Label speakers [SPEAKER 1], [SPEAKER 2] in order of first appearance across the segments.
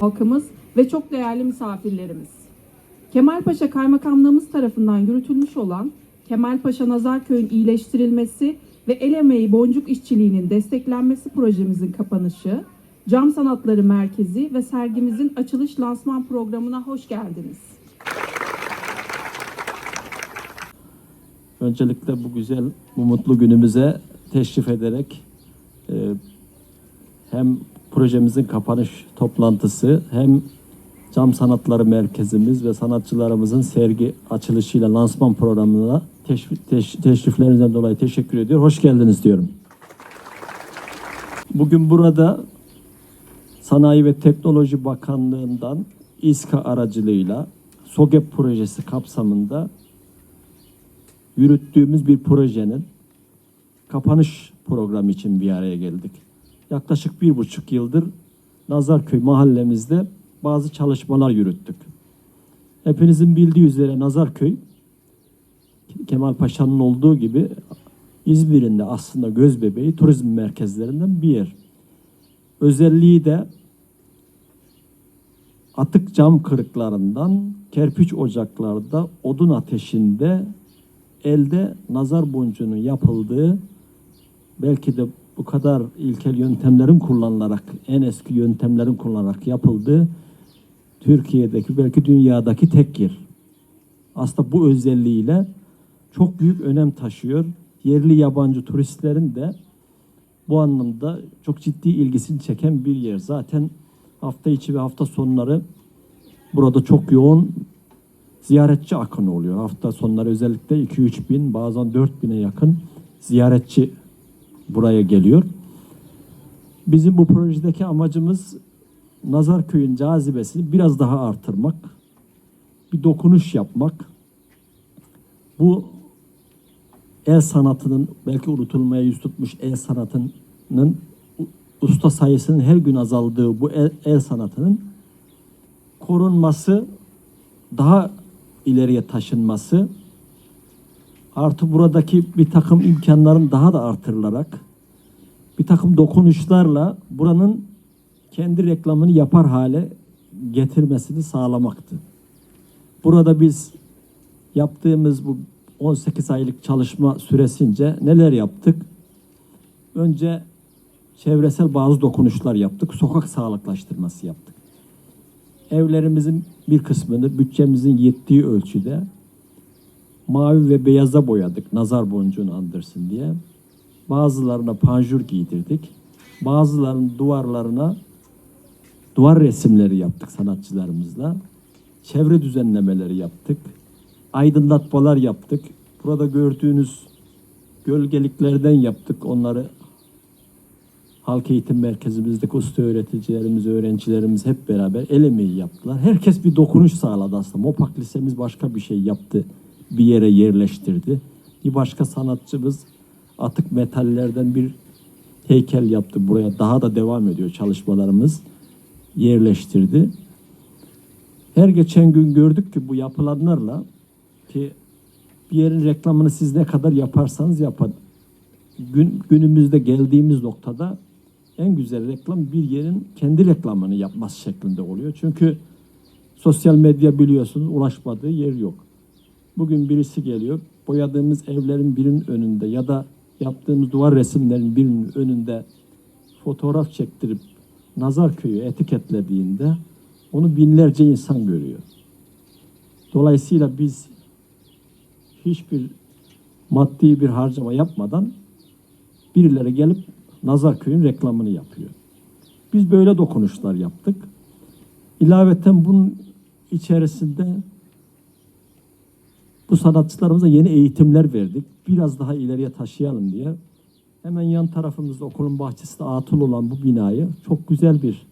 [SPEAKER 1] halkımız ve çok değerli misafirlerimiz. Kemalpaşa Kaymakamlığımız tarafından yürütülmüş olan Kemalpaşa Nazarköy'ün iyileştirilmesi ve el emeği boncuk işçiliğinin desteklenmesi projemizin kapanışı, Cam Sanatları Merkezi ve sergimizin açılış lansman programına hoş geldiniz.
[SPEAKER 2] Öncelikle bu güzel, bu mutlu günümüze teşrif ederek e, hem projemizin kapanış toplantısı hem Cam Sanatları Merkezimiz ve sanatçılarımızın sergi açılışıyla lansman programına teşrif, teş, teşriflerinizden dolayı teşekkür ediyor. Hoş geldiniz diyorum. Bugün burada Sanayi ve Teknoloji Bakanlığı'ndan İSKA aracılığıyla SOGEP projesi kapsamında yürüttüğümüz bir projenin kapanış programı için bir araya geldik. Yaklaşık bir buçuk yıldır Nazarköy mahallemizde bazı çalışmalar yürüttük. Hepinizin bildiği üzere Nazarköy, Kemal Paşa'nın olduğu gibi İzmir'in de aslında göz bebeği turizm merkezlerinden bir yer. Özelliği de atık cam kırıklarından kerpiç ocaklarda odun ateşinde elde nazar boncuğunun yapıldığı belki de bu kadar ilkel yöntemlerin kullanılarak en eski yöntemlerin kullanılarak yapıldığı Türkiye'deki belki dünyadaki tek yer. Aslında bu özelliğiyle çok büyük önem taşıyor. Yerli yabancı turistlerin de bu anlamda çok ciddi ilgisini çeken bir yer. Zaten hafta içi ve hafta sonları burada çok yoğun ziyaretçi akını oluyor. Hafta sonları özellikle 2-3 bin bazen 4 bine yakın ziyaretçi buraya geliyor. Bizim bu projedeki amacımız Nazarköy'ün cazibesini biraz daha artırmak, bir dokunuş yapmak. Bu el sanatının belki unutulmaya yüz tutmuş el sanatının usta sayısının her gün azaldığı bu el, el sanatının korunması, daha ileriye taşınması artı buradaki bir takım imkanların daha da artırılarak bir takım dokunuşlarla buranın kendi reklamını yapar hale getirmesini sağlamaktı. Burada biz yaptığımız bu 18 aylık çalışma süresince neler yaptık? Önce çevresel bazı dokunuşlar yaptık. Sokak sağlıklaştırması yaptık. Evlerimizin bir kısmını bütçemizin yettiği ölçüde mavi ve beyaza boyadık nazar boncuğunu andırsın diye. Bazılarına panjur giydirdik. Bazılarının duvarlarına duvar resimleri yaptık sanatçılarımızla. Çevre düzenlemeleri yaptık. Aydınlatmalar yaptık. Burada gördüğünüz gölgeliklerden yaptık. Onları halk eğitim merkezimizdeki usta öğreticilerimiz, öğrencilerimiz hep beraber el emeği yaptılar. Herkes bir dokunuş sağladı aslında. Mopak Lisemiz başka bir şey yaptı. Bir yere yerleştirdi. Bir başka sanatçımız atık metallerden bir heykel yaptı buraya. Daha da devam ediyor çalışmalarımız. Yerleştirdi. Her geçen gün gördük ki bu yapılanlarla ki bir yerin reklamını siz ne kadar yaparsanız yapın. Gün, günümüzde geldiğimiz noktada en güzel reklam bir yerin kendi reklamını yapması şeklinde oluyor. Çünkü sosyal medya biliyorsunuz ulaşmadığı yer yok. Bugün birisi geliyor, boyadığımız evlerin birinin önünde ya da yaptığımız duvar resimlerin birinin önünde fotoğraf çektirip Nazar Köyü etiketlediğinde onu binlerce insan görüyor. Dolayısıyla biz hiçbir maddi bir harcama yapmadan birileri gelip Nazarköy'ün reklamını yapıyor. Biz böyle dokunuşlar yaptık. İlaveten bunun içerisinde bu sanatçılarımıza yeni eğitimler verdik. Biraz daha ileriye taşıyalım diye. Hemen yan tarafımızda okulun bahçesinde atıl olan bu binayı çok güzel bir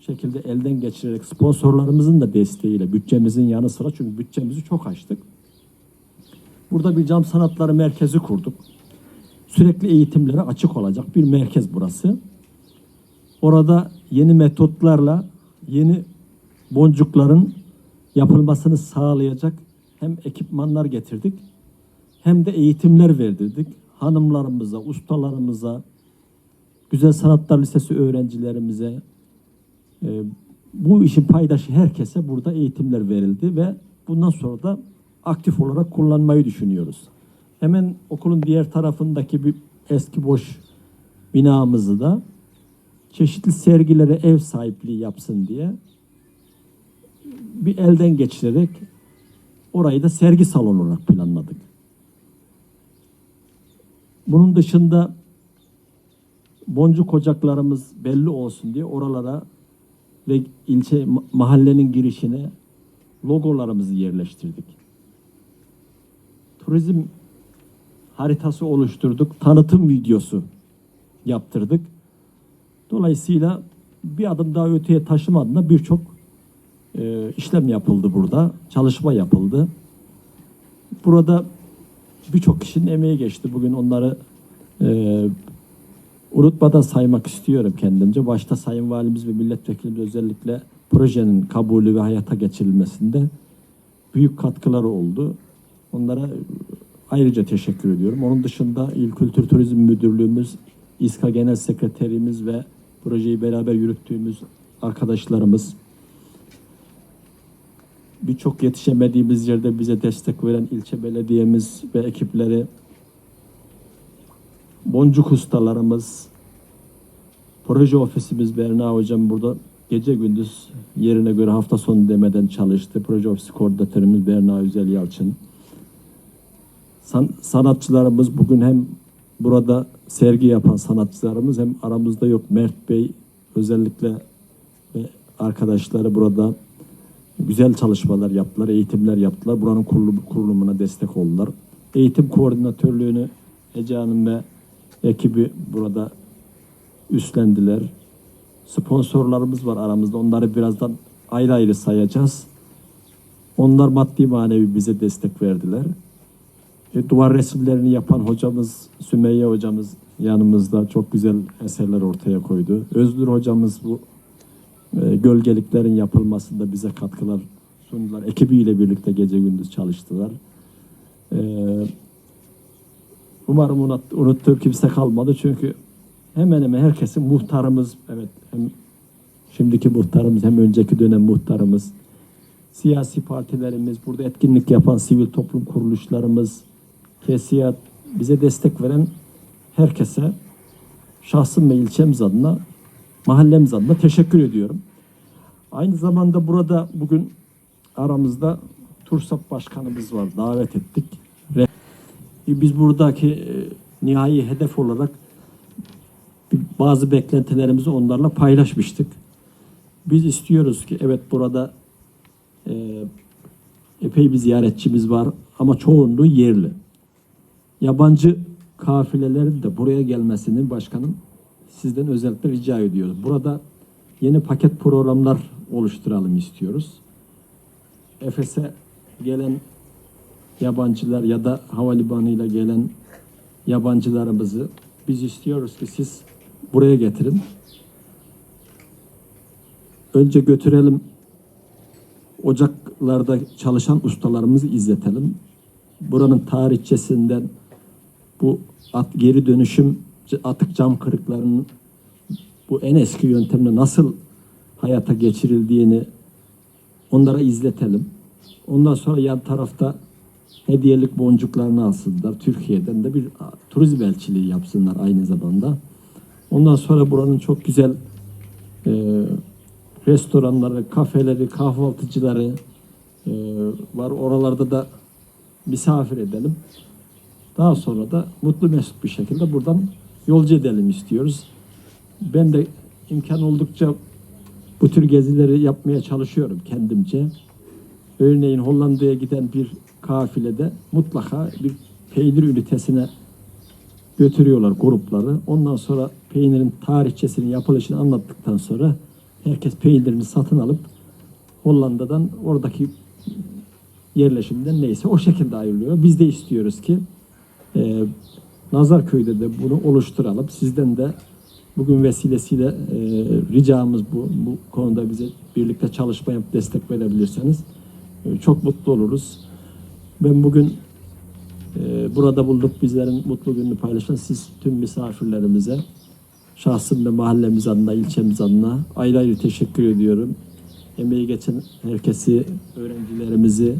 [SPEAKER 2] şekilde elden geçirerek sponsorlarımızın da desteğiyle bütçemizin yanı sıra çünkü bütçemizi çok açtık. Burada bir cam sanatları merkezi kurduk. Sürekli eğitimlere açık olacak bir merkez burası. Orada yeni metotlarla yeni boncukların yapılmasını sağlayacak hem ekipmanlar getirdik hem de eğitimler verdirdik. Hanımlarımıza, ustalarımıza, Güzel Sanatlar Lisesi öğrencilerimize, e, bu işin paydaşı herkese burada eğitimler verildi ve bundan sonra da aktif olarak kullanmayı düşünüyoruz. Hemen okulun diğer tarafındaki bir eski boş binamızı da çeşitli sergilere ev sahipliği yapsın diye bir elden geçirerek orayı da sergi salonu olarak planladık. Bunun dışında boncuk ocaklarımız belli olsun diye oralara ve ilçe ma- mahallenin girişine logolarımızı yerleştirdik. Turizm haritası oluşturduk. Tanıtım videosu yaptırdık. Dolayısıyla bir adım daha öteye taşıma birçok e, işlem yapıldı burada. Çalışma yapıldı. Burada birçok kişinin emeği geçti. Bugün onları e, unutmadan saymak istiyorum kendimce. Başta Sayın Valimiz ve Milletvekilimiz özellikle projenin kabulü ve hayata geçirilmesinde büyük katkıları oldu. Onlara ayrıca teşekkür ediyorum. Onun dışında İl Kültür Turizm Müdürlüğümüz, İSKA Genel Sekreterimiz ve projeyi beraber yürüttüğümüz arkadaşlarımız, birçok yetişemediğimiz yerde bize destek veren ilçe belediyemiz ve ekipleri, boncuk ustalarımız, proje ofisimiz Berna Hocam burada gece gündüz yerine göre hafta sonu demeden çalıştı. Proje ofisi koordinatörümüz Berna Yüzel Yalçın. San- sanatçılarımız bugün hem burada sergi yapan sanatçılarımız hem aramızda yok. Mert Bey özellikle ve arkadaşları burada güzel çalışmalar yaptılar, eğitimler yaptılar. Buranın kurulu- kurulumuna destek oldular. Eğitim koordinatörlüğünü Ece Hanım ve ekibi burada üstlendiler. Sponsorlarımız var aramızda. Onları birazdan ayrı ayrı sayacağız. Onlar maddi manevi bize destek verdiler. E, duvar resimlerini yapan hocamız Sümeyye hocamız yanımızda çok güzel eserler ortaya koydu. Özgür hocamız bu e, gölgeliklerin yapılmasında bize katkılar sundular. Ekibiyle birlikte gece gündüz çalıştılar. E, umarım unut, unuttuğum kimse kalmadı çünkü hemen hemen herkesin muhtarımız evet hem şimdiki muhtarımız hem önceki dönem muhtarımız siyasi partilerimiz burada etkinlik yapan sivil toplum kuruluşlarımız kesiyat bize destek veren herkese şahsım ve ilçemiz adına mahallemiz adına teşekkür ediyorum. Aynı zamanda burada bugün aramızda TURSAP Başkanımız var. Davet ettik. Ve biz buradaki e, nihai hedef olarak bazı beklentilerimizi onlarla paylaşmıştık. Biz istiyoruz ki evet burada e, epey bir ziyaretçimiz var ama çoğunluğu yerli. Yabancı kafilelerin de buraya gelmesini başkanım sizden özellikle rica ediyoruz. Burada yeni paket programlar oluşturalım istiyoruz. Efes'e gelen yabancılar ya da havalimanıyla gelen yabancılarımızı biz istiyoruz ki siz buraya getirin. Önce götürelim ocaklarda çalışan ustalarımızı izletelim. Buranın tarihçesinden bu at, geri dönüşüm atık cam kırıklarının bu en eski yöntemle nasıl hayata geçirildiğini onlara izletelim. Ondan sonra yan tarafta hediyelik boncuklarını alsınlar. Türkiye'den de bir turizm elçiliği yapsınlar aynı zamanda. Ondan sonra buranın çok güzel e, restoranları, kafeleri, kahvaltıcıları e, var. Oralarda da misafir edelim. Daha sonra da mutlu mesut bir şekilde buradan yolcu edelim istiyoruz. Ben de imkan oldukça bu tür gezileri yapmaya çalışıyorum kendimce. Örneğin Hollanda'ya giden bir kafilede mutlaka bir peynir ünitesine götürüyorlar grupları. Ondan sonra peynirin tarihçesini, yapılışını anlattıktan sonra herkes peynirini satın alıp Hollanda'dan oradaki yerleşimden neyse o şekilde ayrılıyor. Biz de istiyoruz ki e, Nazarköy'de de bunu oluşturalım. Sizden de bugün vesilesiyle e, ricamız bu. Bu konuda bize birlikte çalışma yapıp destek verebilirseniz e, çok mutlu oluruz. Ben bugün e, burada bulduk bizlerin mutlu gününü paylaşan siz tüm misafirlerimize şahsım ve mahallemiz adına, ilçemiz adına ayrı ayrı teşekkür ediyorum. Emeği geçen herkesi, öğrencilerimizi,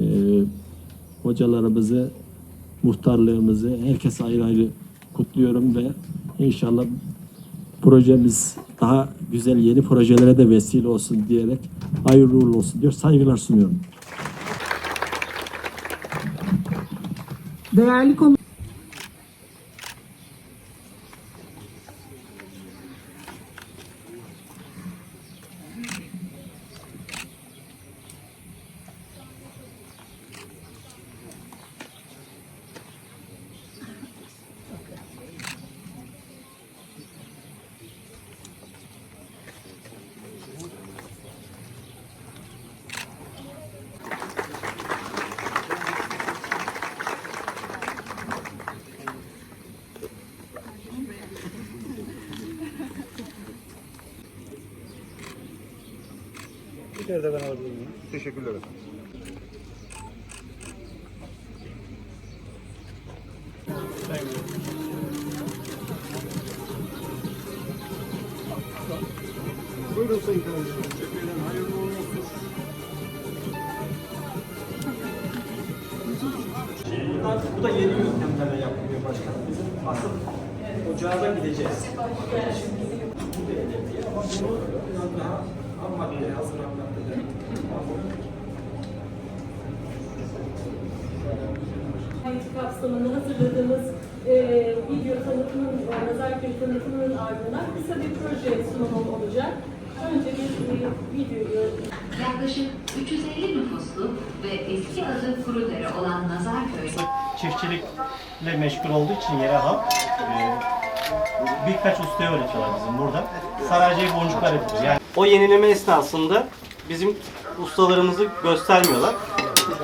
[SPEAKER 2] e, hocalarımızı, muhtarlığımızı, herkese ayrı ayrı kutluyorum ve inşallah projemiz daha güzel yeni projelere de vesile olsun diyerek hayırlı uğurlu olsun diyor. Saygılar sunuyorum.
[SPEAKER 1] Değerli konu
[SPEAKER 3] Kere de ben alabilir? Teşekkürler efendim. Buyurun Sayın. Teşekkürler. Hayırlı uğurlu.
[SPEAKER 4] Bu da yeni yöntemlerle yapılıyor başkanım. Bizim asıl ocağa da gideceğiz. Bu da hedef ya. Ama bunu daha ham madde, hazır ham maddeler.
[SPEAKER 5] Eğitim kapsamında hazırladığımız e, video tanıtımın, nazarköy tanıtımının ardından kısa bir proje sunumum olacak. Önce bir e, videoyu
[SPEAKER 6] Yaklaşık 350 nüfuslu ve eski adı Kurudere olan Nazarköy
[SPEAKER 7] çiftçilikle meşgul olduğu için yere halk e, birkaç ustaya öğretiyorlar bizim burada. Saraycayı boncuklar yapıyor. Yani o yenileme esnasında bizim ustalarımızı göstermiyorlar.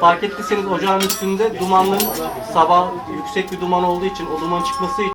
[SPEAKER 7] Fark ettiyseniz ocağın üstünde dumanların sabah yüksek bir duman olduğu için o duman çıkması için